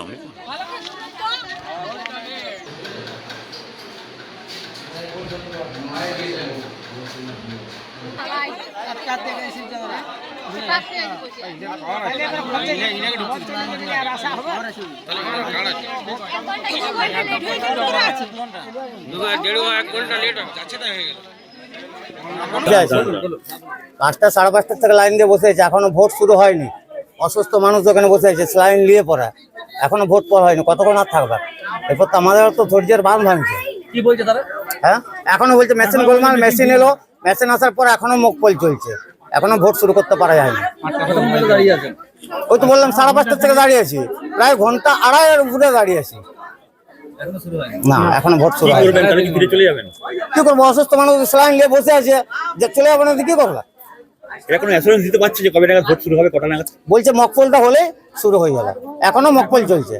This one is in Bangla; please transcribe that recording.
অমনি। পাঁচটা সাড়ে পাঁচটার থেকে লাইন দিয়ে বসে আছে এখনও ভোট শুরু হয়নি অসুস্থ মানুষ ওখানে বসে আছে লাইন নিয়ে পড়া। এখনও ভোট পড়া হয়নি কতক্ষণ আর থাকবে? এরপর তো আমাদের তো ধৈর্যের বাঁধ ভাঙছে। কি বলছে তারা? হ্যাঁ? এখনও বলছে মেশিন গোলমাল মেশিন এলো মেশিন আসার পর এখনও মুখ পল চলছে। এখনও ভোট শুরু করতে পারা যায়নি। আছেন ওই তো বললাম সাড়ে পাঁচটার থেকে দাঁড়িয়ে আছি। প্রায় ঘণ্টা আড়াইয়ের উপরে দাঁড়িয়ে আছি। না এখনও ভোট শুরু যাবেন? কি করব? অসুস্থ মানুষ স্লাইন নিয়ে বসে আছে যে চলে যাব না কি করব? এরা কোনো অ্যাসুরেন্স দিতে পারছে যে কবে নাগাদ ভোট শুরু হবে, কটা নাগাদ? বলছে মকফলটা হলে শুরু হয়ে গেল। এখনও মকফল চলছে।